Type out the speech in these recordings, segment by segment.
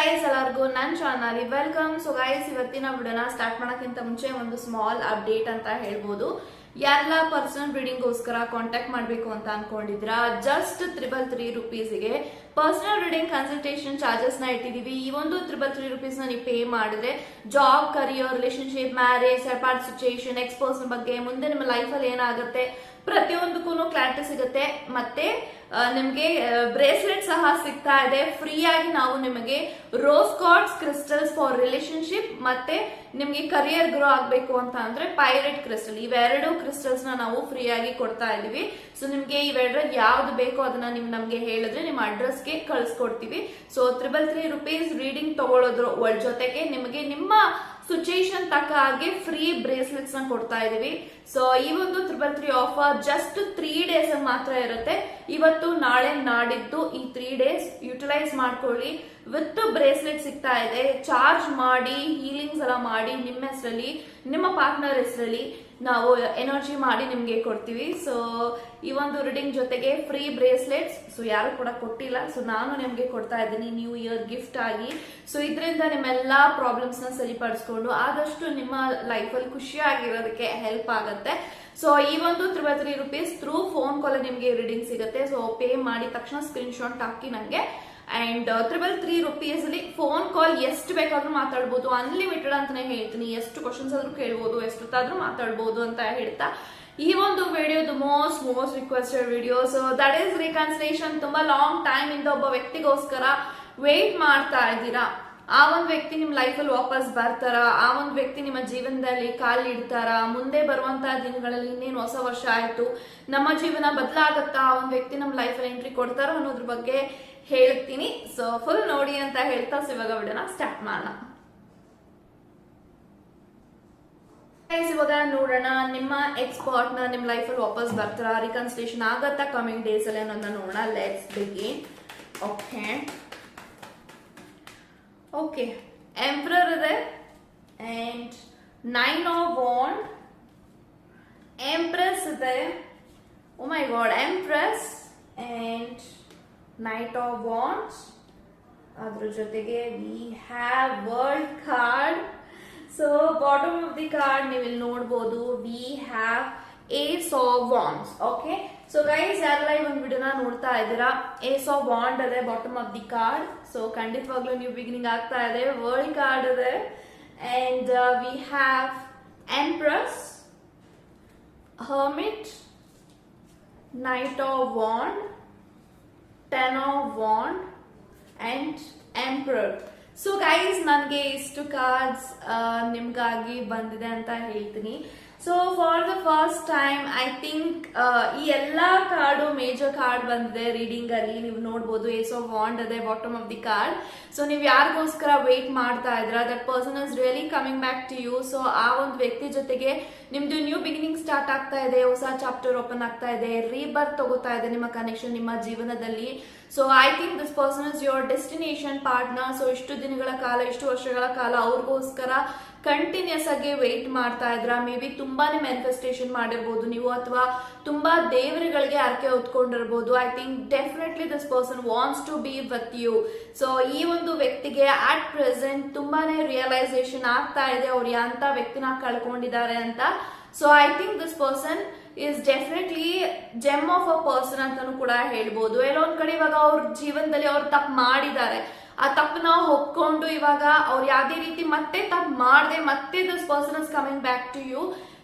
Guys ಎಲ್ಲರಿಗೂ ನನ್ನ channel welcome. So guys ಇವತ್ತಿನ ವಿಡಿಯೋನ ಸ್ಟಾರ್ಟ್ ಮಾಡೋಕ್ಕಿಂತ ಮುಂಚೆ ಒಂದು ಸ್ಮಾಲ್ ಅಪ್ಡೇಟ್ ಅಂತ ಹೇಳ್ಬೋದು. ಎಲ್ಲ ಪರ್ಸನಲ್ ರೀಡಿಂಗ್ಗೋಸ್ಕರ ಕಾಂಟ್ಯಾಕ್ಟ್ ಮಾಡಬೇಕು ಅಂತ ಅನ್ಕೊಂಡಿದ್ರ ಜಸ್ಟ್ ತ್ರಿಬಲ್ ತ್ರೀ ರುಪೀಸ್ಗೆ ಪರ್ಸನಲ್ ರೀಡಿಂಗ್ ಕನ್ಸಲ್ಟೇಷನ್ ಚಾರ್ಜಸ್ನ ಇಟ್ಟಿದೀವಿ. ಈ ಒಂದು ತ್ರಿಬಲ್ ತ್ರೀ ರುಪೀಸ್ನ ನೀವು ಪೇ ಮಾಡಿದ್ರೆ job career relationship marriage separate situation ಬಗ್ಗೆ ಮುಂದೆ ನಿಮ್ಮ ಲೈಫಲ್ಲಿ ಏನಾಗುತ್ತೆ? ಪ್ರತಿಯೊಂದಕ್ಕೂ ಕ್ಲಾರಿಟಿ ಸಿಗುತ್ತೆ. ಮತ್ತೆ ನಿಮಗೆ ಬ್ರೇಸ್ಲೆಟ್ ಸಹ ಸಿಗ್ತಾ ಇದೆ. ಫ್ರೀ ಆಗಿ ನಾವು ನಿಮಗೆ rose cards crystals for relationship ಮತ್ತೆ ನಿಮಗೆ ಕರಿಯರ್ ಗ್ರೋ ಆಗಬೇಕು ಅಂತ ಅಂದ್ರೆ ಪೈರೇಟ್ ಕ್ರಿಸ್ಟಲ್ ಇವೆರಡು ಕ್ರಿಸ್ಟಲ್ಸ್ ನಾವು ಫ್ರೀ ಆಗಿ ಕೊಡ್ತಾ ಇದೀವಿ ಸೊ ನಿಮಗೆ ಇವೆರಡರಲ್ಲಿ ಯಾವ್ದು ಬೇಕೋ ಅದನ್ನ ನಿಮ್ ನಮ್ಗೆ ಹೇಳಿದ್ರೆ ನಿಮ್ಮ ಅಡ್ರೆಸ್ಗೆ ಕಳ್ಸಿಕೊಡ್ತೀವಿ. So triple three rupees reading ತಗೊಳ್ಳೋದ್ರ ಜೊತೆಗೆ ನಿಮಗೆ ನಿಮ್ಮ ಸಿಚುಯೇಷನ್ ತಕ್ಕ ಹಾಗೆ ಫ್ರೀ ಬ್ರೇಸ್ಲೆಟ್ಸ್ನ ಕೊಡ್ತಾ ಇದೀವಿ ಸೊ ಈ ಒಂದು triple three offer just three days ಮಾತ್ರ ಇರುತ್ತೆ. ಇವತ್ತು, ನಾಳೆ ನಾಡಿದ್ದು ಈ ತ್ರೀ ಡೇಸ್ ಯುಟಿಲೈಸ್ ಮಾಡ್ಕೊಳ್ಳಿ. ವಿತ್ ಬ್ರೇಸ್ಲೆಟ್ ಸಿಗ್ತಾ ಇದೆ. ಚಾರ್ಜ್ ಮಾಡಿ ಹೀಲಿಂಗ್ಸ್ ಎಲ್ಲ ಮಾಡಿ ನಿಮ್ಮ ಹೆಸರಲ್ಲಿ, ನಿಮ್ಮ ಪಾರ್ಟ್ನರ್ ಹೆಸರಲ್ಲಿ ನಾವು ಎನರ್ಜಿ ಮಾಡಿ ನಿಮ್ಗೆ ಕೊಡ್ತೀವಿ. ಸೊ ಈ ಒಂದು ರೀಡಿಂಗ್ ಜೊತೆಗೆ ಫ್ರೀ ಬ್ರೇಸ್ಲೆಟ್ಸ್ ಸೊ ಯಾರು ಕೂಡ ಕೊಟ್ಟಿಲ್ಲ. ಸೊ ನಾನು ನಿಮ್ಗೆ ಕೊಡ್ತಾ ಇದ್ದೀನಿ. ನ್ಯೂ ಇಯರ್ ಗಿಫ್ಟ್ ಆಗಿ. ಸೊ ಇದರಿಂದ ನಿಮ್ಮೆಲ್ಲ ಪ್ರಾಬ್ಲಮ್ಸ್ನ ಸರಿಪಡಿಸ್ಕೊಂಡು ಆದಷ್ಟು ನಿಮ್ಮ ಲೈಫಲ್ಲಿ ಖುಷಿಯಾಗಿರೋದಕ್ಕೆ ಹೆಲ್ಪ್ ಆಗುತ್ತೆ. ಸೊ ಈ ಒಂದು triple three rupees through phone call ನಿಮಗೆ ರೀಡಿಂಗ್ ಸಿಗುತ್ತೆ. ಸೊ ಪೇ ಮಾಡಿದ ತಕ್ಷಣ ಸ್ಕ್ರೀನ್ ಶಾಟ್ ಹಾಕಿ ನನಗೆ ಅಂಡ್ ತ್ರಿಬಲ್ ತ್ರೀ ರುಪೀಸ್ ಅಲ್ಲಿ ಫೋನ್ ಕಾಲ್ ಎಷ್ಟು ಬೇಕಾದ್ರೂ ಮಾತಾಡ್ಬೋದು. ಅನ್ಲಿಮಿಟೆಡ್ ಅಂತಾನೆ ಹೇಳ್ತೀನಿ. ಎಷ್ಟು ಕ್ವಶನ್ಸ್ ಆದ್ರೂ ಕೇಳ್ಬೋದು, ಎಷ್ಟೊತ್ತಾದ್ರೂ ಮಾತಾಡ್ಬೋದು ಅಂತ ಹೇಳ್ತಾ. ಈ ಒಂದು ವಿಡಿಯೋದು most most requested video so that is reconciliation ತುಂಬಾ ಲಾಂಗ್ ಟೈಮ್ ಇಂದ ಒಬ್ಬ ವ್ಯಕ್ತಿಗೋಸ್ಕರ ವೇಟ್ ಮಾಡ್ತಾ ಇದ್ದೀರಾ. ಆ ಒಂದು ವ್ಯಕ್ತಿ ನಿಮ್ ಲೈಫಲ್ಲಿ ವಾಪಸ್ ಬರ್ತಾರ, ಆ ಒಂದು ವ್ಯಕ್ತಿ ನಿಮ್ಮ ಜೀವನದಲ್ಲಿ ಕಾಲಿಡ್ತಾರ ಮುಂದೆ ಬರುವಂತಹ ದಿನಗಳಲ್ಲಿ ಇನ್ನೇನು ಹೊಸ ವರ್ಷ ಆಯ್ತು, ನಮ್ಮ ಜೀವನ ಬದಲಾಗತ್ತಾ, ಆ ಒಂದು ವ್ಯಕ್ತಿ ನಮ್ಮ ಲೈಫಲ್ಲಿ ಎಂಟ್ರಿ ಕೊಡ್ತಾರ ಅನ್ನೋದ್ರ ಬಗ್ಗೆ ಹೇಳ್ತೀನಿ. ಸೊ ಫುಲ್ ನೋಡಿ ಅಂತ ಹೇಳ್ತಾ ಇವಾಗ ವಿಡಿಯೋನ ಸ್ಟಾರ್ಟ್ ಮಾಡೋಣ. ಇವಾಗ ನೋಡೋಣ ನಿಮ್ಮ ಎಕ್ಸ್ ಪಾರ್ಟ್ನರ್ ನಿಮ್ ಲೈಫಲ್ಲಿ ವಾಪಸ್ ಬರ್ತಾರ ರಿಕನ್ಸ್ಟೇಷನ್ ಆಗತ್ತಾ ಕಮಿಂಗ್ ಡೇಸ್ ಅಲ್ಲಿ ಅನ್ನೋದನ್ನ ನೋಡೋಣ. Let's begin okay okay emperor ಇದೆ and nine of wand empress ಇದೆ ಓ my god empress and knight of wands ಅದ್ರ ಜೊತೆಗೆ we have world card so bottom of the card ನೀವು ಇಲ್ಲಿ ನೋಡ್ಬೋದು we have ace of wands okay so guys ಯಾರೆಲ್ಲ ಈ ಒಂದು ವಿಡಿಯೋನ ನೋಡ್ತಾ ಇದ್ದೀರಾ? ಏಸ್ ಆಫ್ ವಾಂಡ್ ಅದೇ bottom of the card so ಖಂಡಿತವಾಗ್ಲೂ ನೀವು ಬಿಗಿನಿಂಗ್ ಆಗ್ತಾ ಇದೆ. ವರ್ಲ್ಡ್ ಕಾರ್ಡ್ ಇದೆ. And we have empress hermit knight of wand ten of wand and emperor so guys ನನಗೆ ಇಷ್ಟು ಕಾರ್ಡ್ಸ್ ನಿಮಗಾಗಿ ಬಂದಿದೆ ಅಂತ ಹೇಳ್ತೀನಿ. So for the first time I think ಈ ಎಲ್ಲ ಕಾರ್ಡು ಮೇಜರ್ ಕಾರ್ಡ್ ಬಂದಿದೆ ರೀಡಿಂಗ್ ಅಲ್ಲಿ. ನೀವು ನೋಡ್ಬೋದು ಏಸ್ ಆಫ್ ವಾಂಡ್ ಅದೇ bottom of the card so ನೀವು ಯಾರಿಗೋಸ್ಕರ ವೇಟ್ ಮಾಡ್ತಾ ಇದ್ರ that person is really coming back to you so ಆ ಒಂದು ವ್ಯಕ್ತಿ ಜೊತೆಗೆ ನಿಮ್ದು ನ್ಯೂ ಬಿಗಿನಿಂಗ್ ಸ್ಟಾರ್ಟ್ ಆಗ್ತಾ ಇದೆ, ಹೊಸ ಚಾಪ್ಟರ್ ಓಪನ್ ಆಗ್ತಾ ಇದೆ ರೀಬರ್ತ್ ತಗೋತಾ ಇದೆ ನಿಮ್ಮ ಕನೆಕ್ಷನ್ ನಿಮ್ಮ ಜೀವನದಲ್ಲಿ. So I think this person is your destination partner so ಇಷ್ಟು ದಿನಗಳ ಕಾಲ, ಇಷ್ಟು ವರ್ಷಗಳ ಕಾಲ ಅವ್ರಿಗೋಸ್ಕರ ಕಂಟಿನ್ಯೂಸ್ ಆಗಿ ವೆಯ್ಟ್ ಮಾಡ್ತಾ ಇದ್ರ. ಮೇ ಬಿ ತುಂಬಾನೇ ಮ್ಯಾನಿಫೆಸ್ಟೇಷನ್ ಮಾಡಿರ್ಬೋದು ನೀವು ಅಥವಾ ತುಂಬಾ ದೇವರುಗಳಿಗೆ ಆರ್ಕೆ ಹೊತ್ಕೊಂಡಿರ್ಬೋದು. I think definitely this person wants to be with you so ಈ ಒಂದು ವ್ಯಕ್ತಿಗೆ ಅಟ್ ಪ್ರೆಸೆಂಟ್ ತುಂಬಾನೇ ರಿಯಲೈಸೇಷನ್ ಆಗ್ತಾ ಇದೆ. ಅವ್ರು ಎಂತ ವ್ಯಕ್ತಿನ ಕಳ್ಕೊಂಡಿದ್ದಾರೆ ಅಂತ. So I think this person is definitely gem of a person ಅಂತಾನು ಕೂಡ ಹೇಳ್ಬೋದು. ಎಲ್ಲೊಂದ್ ಕಡೆ ಇವಾಗ ಅವ್ರ ಜೀವನದಲ್ಲಿ ಅವ್ರು ತಪ್ಪು ಮಾಡಿದ್ದಾರೆ. ಆ ತಪ್ಪನ್ನ ಒಪ್ಕೊಂಡು ಇವಾಗ ಅವ್ರು ಯಾವುದೇ ರೀತಿ ಮತ್ತೆ ತಪ್ಪು ಮಾಡದೆ, ಮತ್ತೆ this person is coming back to you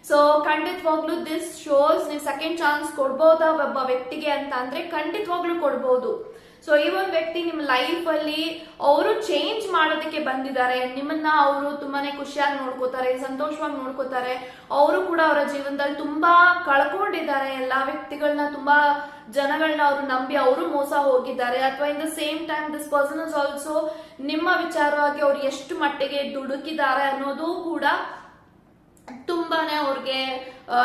so ಖಂಡಿತವಾಗ್ಲೂ ದಿಸ್ ಶೋಸ್ ನೀವು ಸೆಕೆಂಡ್ ಚಾನ್ಸ್ ಕೊಡ್ಬೋದಾ ಒಬ್ಬ ವ್ಯಕ್ತಿಗೆ ಅಂತ ಅಂದ್ರೆ ಖಂಡಿತವಾಗ್ಲೂ ಕೊಡ್ಬೋದು. ಸೊ ಈ ಒಂದು ವ್ಯಕ್ತಿ ನಿಮ್ಮ ಲೈಫ್ ಅಲ್ಲಿ ಅವರು ಚೇಂಜ್ ಮಾಡೋದಕ್ಕೆ ಬಂದಿದ್ದಾರೆ ನಿಮ್ಮನ್ನ ಅವರು ತುಂಬಾನೇ ಖುಷಿಯಾಗಿ ನೋಡ್ಕೋತಾರೆ ಸಂತೋಷವಾಗಿ ನೋಡ್ಕೋತಾರೆ ಅವರು ಕೂಡ ಅವರ ಜೀವನದಲ್ಲಿ ತುಂಬಾ ಕಳ್ಕೊಂಡಿದ್ದಾರೆ ಎಲ್ಲಾ ವ್ಯಕ್ತಿಗಳನ್ನ ತುಂಬಾ ಜನಗಳನ್ನ ಅವರು ನಂಬಿ ಅವರು ಮೋಸ ಹೋಗಿದ್ದಾರೆ ಅಥವಾ in the same time this person is also ನಿಮ್ಮ ವಿಚಾರವಾಗಿ ಅವ್ರು ಎಷ್ಟು ಮಟ್ಟಿಗೆ ದುಡುಕಿದ್ದಾರೆ ಅನ್ನೋದು ಕೂಡ ತುಂಬಾನೇ ಅವ್ರಿಗೆ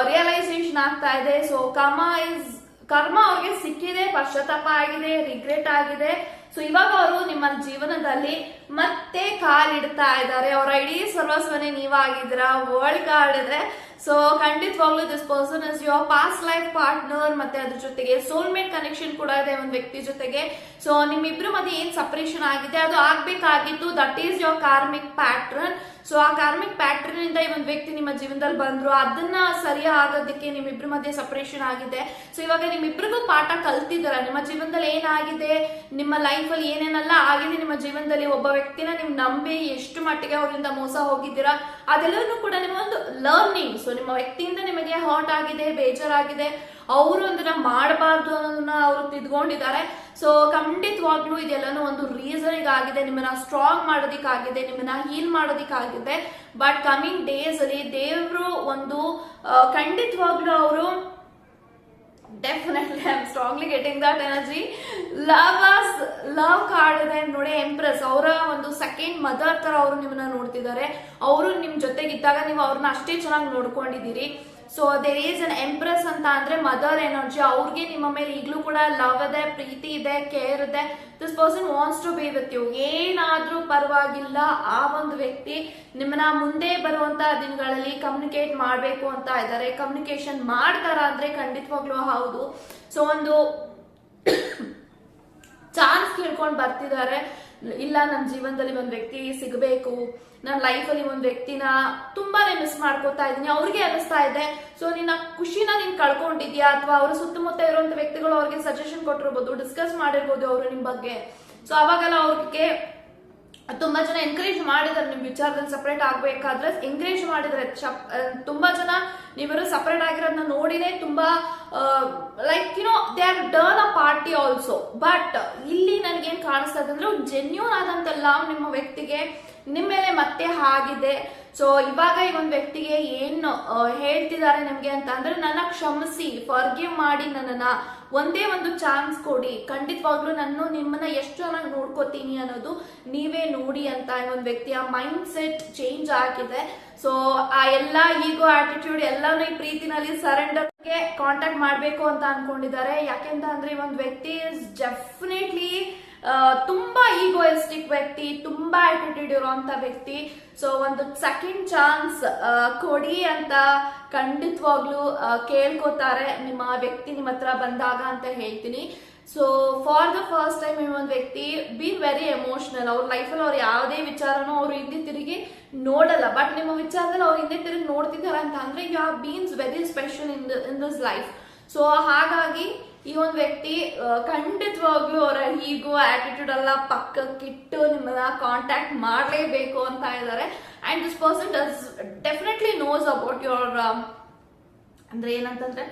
ರಿಯಲೈಸೇಷನ್ ಆಗ್ತಾ ಇದೆ ಸೊ ಕಮ ಇಸ್ ಕರ್ಮ ಅವ್ರಿಗೆ ಸಿಕ್ಕಿದೆ, ಪಶ್ಚಾತ್ತಾಪ ಆಗಿದೆ ರಿಗ್ರೆಟ್ ಆಗಿದೆ. ಸೊ ಇವಾಗ ಅವರು ನಿಮ್ಮ ಜೀವನದಲ್ಲಿ ಮತ್ತೆ ಕಾಲಿಡ್ತಾ ಇದ್ದಾರೆ. ಅವರ ಇಡೀ ಸರ್ವಸ್ವನೇ ನೀವಾಗಿದ್ದೀರಾ? ವರ್ಲ್ಡ್ ಕಾರ್ಡ್ ಇದೆ ಸೊ ಖಂಡಿತವಾಗ್ಲೂ this person is your past life partner ಮತ್ತೆ ಅದ್ರ ಜೊತೆಗೆ ಸೋಲ್ಮೇಟ್ ಕನೆಕ್ಷನ್ ಕೂಡ ಇದೆ ಒಂದು ವ್ಯಕ್ತಿ ಜೊತೆಗೆ. ಸೊ ನಿಮ್ಮಿಬ್ರು ಮಧ್ಯೆ ಏನ್ ಸಪರೇಷನ್ ಆಗಿದೆ? ಅದು ಆಗ್ಬೇಕಾಗಿತ್ತು that is your karmic pattern so ಆ ಕಾರ್ಮಿಕ್ ಪ್ಯಾಟ್ರನ್ ಇಂದ ಈ ಒಂದು ವ್ಯಕ್ತಿ ನಿಮ್ಮ ಜೀವನದಲ್ಲಿ ಬಂದ್ರು, ಅದನ್ನ ಸರಿ ಆಗೋದಕ್ಕೆ ನಿಮ್ಮಿಬ್ರ ಮಧ್ಯೆ ಸಪರೇಷನ್ ಆಗಿದೆ. ಸೊ ಇವಾಗ ನಿಮ್ಮಿಬ್ರಿಗೂ ಪಾಠ ಕಲ್ತಿದ್ದೀರ? ನಿಮ್ಮ ಜೀವನದಲ್ಲಿ ಏನಾಗಿದೆ? ನಿಮ್ಮ ಲೈಫ್ ಅಲ್ಲಿ ಏನೇನೆಲ್ಲ ಆಗಿದೆ ನಿಮ್ಮ ಜೀವನದಲ್ಲಿ? ಒಬ್ಬ ವ್ಯಕ್ತಿನ ನೀವು ನಂಬಿ ಎಷ್ಟು ಮಟ್ಟಿಗೆ ಅವರಿಂದ ಮೋಸ ಹೋಗಿದ್ದೀರಾ? ಅದೆಲ್ಲವನ್ನೂ ಕೂಡ ನಿಮ್ಮ ಒಂದು ಲರ್ನಿಂಗ್ ಸೊ ನಿಮ್ಮ ವ್ಯಕ್ತಿಯಿಂದ ನಿಮಗೆ ಹಾಟ್ ಆಗಿದೆ, ಬೇಜಾರಾಗಿದೆ. ಅವರು ಅದನ್ನ ಮಾಡಬಾರ್ದು ಅನ್ನೋದನ್ನ ಅವರು ತಿದ್ಕೊಂಡಿದ್ದಾರೆ. ಸೊ ಖಂಡಿತವಾಗ್ಲೂ ಇದೆಲ್ಲನೂ ಒಂದು ರೀಸನ್ ಆಗಿದೆ. ನಿಮ್ಮನ್ನ ಸ್ಟ್ರಾಂಗ್ ಮಾಡೋದಿಕ್ಕಾಗಿದೆ, ನಿಮ್ಮನ್ನ ಹೀಲ್ ಮಾಡೋದಿಕ್ಕಾಗಿದೆ. ಬಟ್ ಕಮಿಂಗ್ ಡೇಸ್ ಅಲ್ಲಿ ದೇವರು ಒಂದು ಖಂಡಿತವಾಗ್ಲೂ ಅವರು definitely I am strongly getting that energy love as love card ಇದೆ. ನೋಡಿ ಎಂಪ್ರೆಸ್ ಅವರ ಒಂದು ಸೆಕೆಂಡ್ ಮದರ್ ತರ ಅವರು ನಿಮ್ಮನ್ನ ನೋಡ್ತಿದ್ದಾರೆ. ಅವರು ನಿಮ್ ಜೊತೆಗಿದ್ದಾಗ ನೀವು ಅವ್ರನ್ನ ಅಷ್ಟೇ ಚೆನ್ನಾಗಿ ನೋಡ್ಕೊಂಡಿದ್ದೀರಿ. So there is an empress ಅಂತ ಅಂದ್ರೆ ಮದರ್ ಎನರ್ಜಿ ಅವ್ರಿಗೆ ನಿಮ್ಮ ಮೇಲೆ ಈಗಲೂ ಕೂಡ ಲವ್ ಇದೆ, ಪ್ರೀತಿ ಇದೆ ಕೇರ್ ಇದೆ. This person wants to be with you ಏನಾದ್ರೂ ಪರವಾಗಿಲ್ಲ, ಆ ಒಂದು ವ್ಯಕ್ತಿ ನಿಮ್ಮನ್ನ ಮುಂದೆ ಬರುವಂತ ದಿನಗಳಲ್ಲಿ ಕಮ್ಯುನಿಕೇಟ್ ಮಾಡಬೇಕು ಅಂತ ಇದ್ದಾರೆ. ಕಮ್ಯುನಿಕೇಶನ್ ಮಾಡ್ತಾರ ಅಂದ್ರೆ ಖಂಡಿತವಾಗ್ಲೂ ಹೌದು. ಸೊ ಒಂದು ಚಾನ್ಸ್ ಕೇಳ್ಕೊಂಡು ಬರ್ತಿದ್ದಾರೆ. ಇಲ್ಲ ನನ್ನ ಜೀವನದಲ್ಲಿ ಒಂದು ವ್ಯಕ್ತಿ ಸಿಗಬೇಕು. ನನ್ನ ಲೈಫಲ್ಲಿ ಒಂದು ವ್ಯಕ್ತಿನ ತುಂಬಾನೇ ಮಿಸ್ ಮಾಡ್ಕೋತಾ ಇದ್ದೀನಿ. ಅವ್ರಿಗೆ ಅನಿಸ್ತಾ ಇದೆ. ಸೊ ನಿನ್ನ ಖುಷಿನ ನೀನು ಕಳ್ಕೊಂಡಿದ್ಯಾ? ಅಥವಾ ಅವರ ಸುತ್ತಮುತ್ತ ಇರುವಂತ ವ್ಯಕ್ತಿಗಳು ಅವ್ರಿಗೆ ಸಜೆಷನ್ ಕೊಟ್ಟಿರ್ಬೋದು ಡಿಸ್ಕಸ್ ಮಾಡಿರ್ಬೋದು ಅವರು ನಿಮ್ಮ ಬಗ್ಗೆ. ಸೊ ಅವಾಗೆಲ್ಲ ಅವ್ರಿಗೆ ತುಂಬಾ ಜನ ಎನ್ಕರೇಜ್ ಮಾಡಿದಾರೆ ನಿಮ್ ವಿಚಾರದಲ್ಲಿ ಸಪರೇಟ್ ಆಗ್ಬೇಕಾದ್ರೆ ಎನ್ಕರೇಜ್ ಮಾಡಿದ್ರೆ ತುಂಬಾ ಜನ ನೀವಿರೋ ಸಪರೇಟ್ ಆಗಿರೋದನ್ನ ನೋಡಿನೇ ತುಂಬಾ like you know they are torn apart also but ಇಲ್ಲಿ ನನಗೇನ್ ಕಾಣಿಸ್ತಾ ಇದೆ ಅಂದ್ರೆ ಜೆನ್ಯೂನ್ ಆದಂತ ಲವ್ ನಿಮ್ಮ ವ್ಯಕ್ತಿಗೆ ನಿಮ್ಮ ಮೇಲೆ ಮತ್ತೆ ಆಗಿದೆ ಸೊ ಇವಾಗ ಈ ಒಂದು ವ್ಯಕ್ತಿಗೆ ಏನು ಹೇಳ್ತಿದ್ದಾರೆ ನಿಮ್ಗೆ ಅಂತ ಅಂದ್ರೆ ನನ್ನ ಕ್ಷಮಿಸಿ ಫರ್ಗೆ ಮಾಡಿ ನನ್ನನ್ನ. ಒಂದೇ ಒಂದು ಚಾನ್ಸ್ ಕೊಡಿ. ಖಂಡಿತವಾಗ್ಲೂ ನಾನು ನಿಮ್ಮನ್ನ ಎಷ್ಟು ಚೆನ್ನಾಗಿ ನೋಡ್ಕೋತೀನಿ ಅನ್ನೋದು ನೀವೇ ನೋಡಿ ಅಂತ ಈ ಒಂದು ವ್ಯಕ್ತಿಯ ಮೈಂಡ್ ಸೆಟ್ ಚೇಂಜ್ ಆಗಿದೆ. ಸೊ ಆ ಎಲ್ಲ ಈಗೋ ಆಟಿಟ್ಯೂಡ್ ಎಲ್ಲಾನು ಈ ಪ್ರೀತಿನಲ್ಲಿ ಸರೆಂಡರ್ಗೆ ಕಾಂಟ್ಯಾಕ್ಟ್ ಮಾಡ್ಬೇಕು ಅಂತ ಅನ್ಕೊಂಡಿದ್ದಾರೆ. ಯಾಕೆಂತ ಅಂದ್ರೆ ಈ ಒಂದು ವ್ಯಕ್ತಿ ಇಸ್ ಡೆಫಿನೆಟ್ಲಿ ತುಂಬಾ ಈಗೋಯಿಸ್ಟಿಕ್ ವ್ಯಕ್ತಿ, ತುಂಬಾ ಆಟಿಟ್ಯೂಡ್ ಇರುವಂತ ವ್ಯಕ್ತಿ. ಸೊ ಒಂದು ಸೆಕೆಂಡ್ ಚಾನ್ಸ್ ಕೊಡಿ ಅಂತ ಖಂಡಿತವಾಗ್ಲೂ ಕೇಳ್ಕೊತಾರೆ. ನಿಮ್ಮ ವ್ಯಕ್ತಿ ನಿಮ್ಮ ಹತ್ರ ಬಂದಾಗ ಅಂತ ಹೇಳ್ತೀನಿ. So for the first time ಈ ಒಂದು ವ್ಯಕ್ತಿ ಬಿ ವೆರಿ ಎಮೋಷನಲ್ ಅವ್ರ ಲೈಫಲ್ಲಿ ಅವ್ರು ಯಾವುದೇ ವಿಚಾರನೂ ಅವ್ರು ಹಿಂದೆ ತಿರುಗಿ ನೋಡಲ್ಲ. ಬಟ್ ನಿಮ್ಮ ವಿಚಾರದಲ್ಲಿ ಅವ್ರು ಹಿಂದೆ ತಿರುಗಿ ನೋಡ್ತಿದ್ದಾರೆ ಅಂತ ಅಂದ್ರೆ you have been very special in in this life so ಹಾಗಾಗಿ ಈ ಒಂದು ವ್ಯಕ್ತಿ ಖಂಡಿತವಾಗ್ಲೂ ಅವರ ಹೀಗೋ ಆಟಿಟ್ಯೂಡ್ ಎಲ್ಲ ಪಕ್ಕಕ್ಕಿಟ್ಟು ನಿಮ್ಮನ್ನ ಕಾಂಟ್ಯಾಕ್ಟ್ ಮಾಡಲೇಬೇಕು ಅಂತ ಇದ್ದಾರೆ and this person does definitely knows about your ಅಂದ್ರೆ ಏನಂತಂದ್ರೆ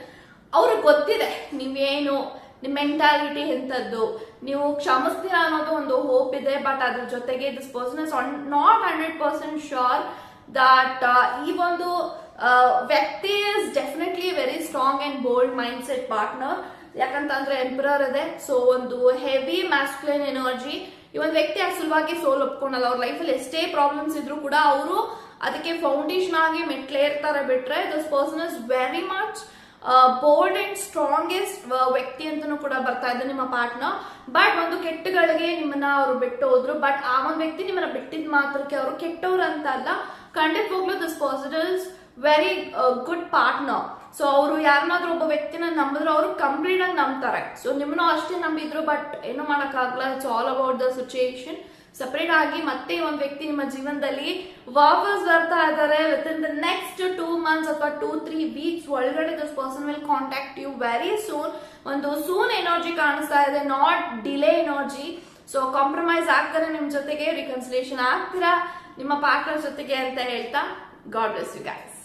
ಅವ್ರಿಗೆ ಗೊತ್ತಿದೆ ನೀವೇನು ನಿಮ್ಮ ಮೆಂಟಾಲಿಟಿ ಎಂಥದ್ದು ನೀವು ಕ್ಷಮಿಸ್ತೀರಾ ಅನ್ನೋದು ಒಂದು ಹೋಪ್ ಇದೆ ಬಟ್ ಅದ್ರ ಜೊತೆಗೆ this person is not hundred percent sure that ಈ ಒಂದು ವ್ಯಕ್ತಿ is definitely very strong and bold mind set partner ಯಾಕಂತಂದ್ರೆ ಎಂಪ್ರರ್ ಇದೆ ಸೊ ಒಂದು ಹೆವಿ ಮ್ಯಾಸ್ಕ್ಲೈನ್ ಎನರ್ಜಿ ಈ ಒಂದು ವ್ಯಕ್ತಿ ಅಷ್ಟು ಸುಲಭವಾಗಿ ಸೋಲ್ ಒಪ್ಕೊಂಡಲ್ಲ. ಅವ್ರ ಲೈಫಲ್ಲಿ ಎಷ್ಟೇ ಪ್ರಾಬ್ಲಮ್ಸ್ ಇದ್ರು ಕೂಡ ಅವರು ಅದಕ್ಕೆ ಫೌಂಡೇಶನ್ ಆಗಿ ಮೆಟ್ಲೇರ್ತಾರೆ ಬಿಟ್ರೆ this person is very much bold and strongest ವ್ಯಕ್ತಿ ಅಂತಾನೂ ಕೂಡ ಬರ್ತಾ ಇದೆ ನಿಮ್ಮ ಪಾರ್ಟ್ನರ್ ಬಟ್ ಒಂದು ಕೆಟ್ಟಗಳಿಗೆ ನಿಮ್ಮನ್ನ ಅವರು ಬಿಟ್ಟು ಹೋದ್ರು ಬಟ್ ಆ ಒಂದು ವ್ಯಕ್ತಿ ನಿಮ್ಮನ್ನ ಬಿಟ್ಟಿದ್ ಮಾತ್ರಕ್ಕೆ ಅವರು ಕೆಟ್ಟವ್ರು ಅಂತ ಅಲ್ಲ. ಖಂಡಿತವಾಗ್ಲೂ this person is very good partner so ಅವರು ಯಾರನ್ನಾದ್ರೂ ಒಬ್ಬ ವ್ಯಕ್ತಿನ ನಂಬಿದ್ರು ಅವರು ಕಂಪ್ಲೀಟ್ ಆಗಿ ನಂಬ್ತಾರೆ. ಸೊ ನಿಮ್ಮನ್ನು ಅಷ್ಟೇ ನಂಬಿದ್ರು ಬಟ್ ಏನು ಮಾಡೋಕ್ಕಾಗಲ್ಲ. It's all about the situation separate ಆಗಿ ಮತ್ತೆ ಒಂದು ವ್ಯಕ್ತಿ ನಿಮ್ಮ ಜೀವನದಲ್ಲಿ ವಾಪಸ್ ಬರ್ತಾ ಇದ್ದಾರೆ. With in the next two months ಅಥವಾ ಟೂ ತ್ರೀ ವೀಕ್ಸ್ ಒಳಗಡೆ this person will contact you very soon ಒಂದು ಸೂನ್ ಎನರ್ಜಿ ಕಾಣಿಸ್ತಾ ಇದೆ not delay energy so compromise ಆಗ್ತಾರೆ ನಿಮ್ಮ ಜೊತೆಗೆ ರಿಕನ್ಸಿಲೇಷನ್ ಆಗ್ತೀರಾ? ನಿಮ್ಮ ಪಾರ್ಟ್ನರ್ ಜೊತೆಗೆ ಅಂತ ಹೇಳ್ತಾ ಗಾಡ್ ಬ್ಲೆಸ್ ಯು ಗೈಸ್